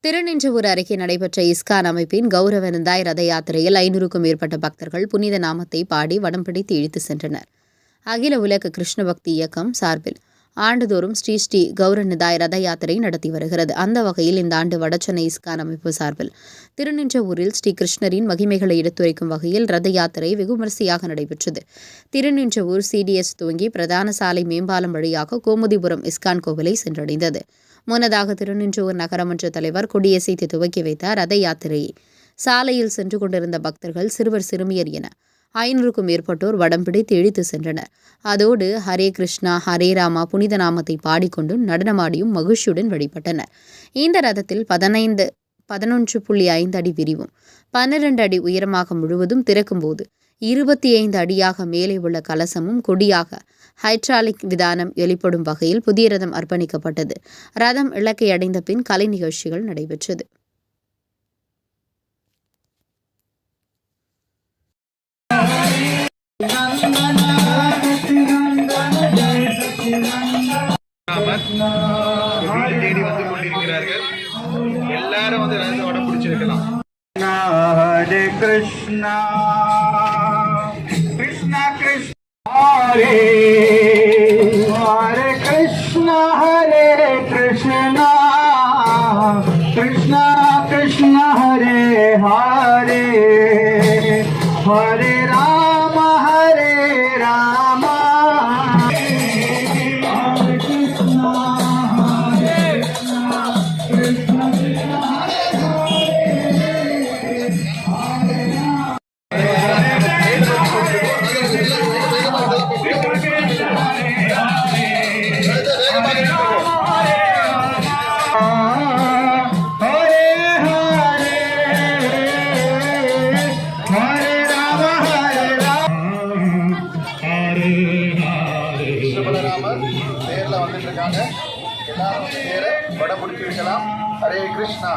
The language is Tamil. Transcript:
திருநின்றவூர் அருகே நடைபெற்ற இஸ்கான் அமைப்பின் கௌரவ நந்தாய் ரத யாத்திரையில் ஐநூறுக்கும் மேற்பட்ட பக்தர்கள் புனித நாமத்தை பாடி வடம் பிடித்து இழுத்து சென்றனர். அகில உலக கிருஷ்ண பக்தி இயக்கம் சார்பில் ஆண்டுதோறும் ஸ்ரீ ஸ்ரீ கௌரநிதாய் ரத யாத்திரை நடத்தி வருகிறது. அந்த வகையில் இந்த ஆண்டு வடசென்னை இஸ்கான் அமைப்பு சார்பில் திருநின்றவூரில் ஸ்ரீ கிருஷ்ணரின் மகிமைகளை எடுத்துரைக்கும் வகையில் ரத யாத்திரை வெகுமரிசையாக நடைபெற்றது. திருநின்றவூர் சிடிஎஸ் துவங்கி பிரதான சாலை மேம்பாலம் வழியாக கோமுதிபுரம் இஸ்கான் கோவிலை சென்றடைந்தது. முன்னதாக திருநின்றவூர் நகரமன்ற தலைவர் கொடியசைத்து துவக்கி வைத்தார் ரத யாத்திரையை. சாலையில் சென்று கொண்டிருந்த பக்தர்கள் சிறுவர் சிறுமியர் என ஐநூறுக்கும் மேற்பட்டோர் வடம் பிடித்து இழித்து சென்றனர். அதோடு ஹரே கிருஷ்ணா ஹரே ராமா புனித நாமத்தை பாடிக்கொண்டும் நடனமாடியும் மகிழ்ச்சியுடன் வழிபட்டனர். இந்த ரதத்தில் பதினைந்து பதினொன்று புள்ளி ஐந்து அடி விரிவும் பன்னிரண்டு அடி உயரமாக முழுவதும் திறக்கும்போது இருபத்தி ஐந்து அடியாக மேலே உள்ள கலசமும் கொடியாக ஹைட்ராலிக் விதானம் வெளிப்படும் வகையில் புதிய ரதம் அர்ப்பணிக்கப்பட்டது. ரதம் இலக்கை அடைந்த பின் கலை நிகழ்ச்சிகள் நடைபெற்றது. தேடி வந்து கொண்டிருக்கிறார்கள் எல்லாரும் வந்து நடந்து உடம்பு பிடிச்சிருக்கலாம் ஹரே கிருஷ்ணா கிருஷ்ணா கிருஷ்ணா ஹரே ஹரே கிருஷ்ணா ஹரே கிருஷ்ணா கிருஷ்ணா கிருஷ்ணா ஹரே ஹரே ஹரே ராம் வந்துட்டு எல்லாரும் வந்து நேர பிடிச்சி வைக்கலாம் ஹரே கிருஷ்ணா.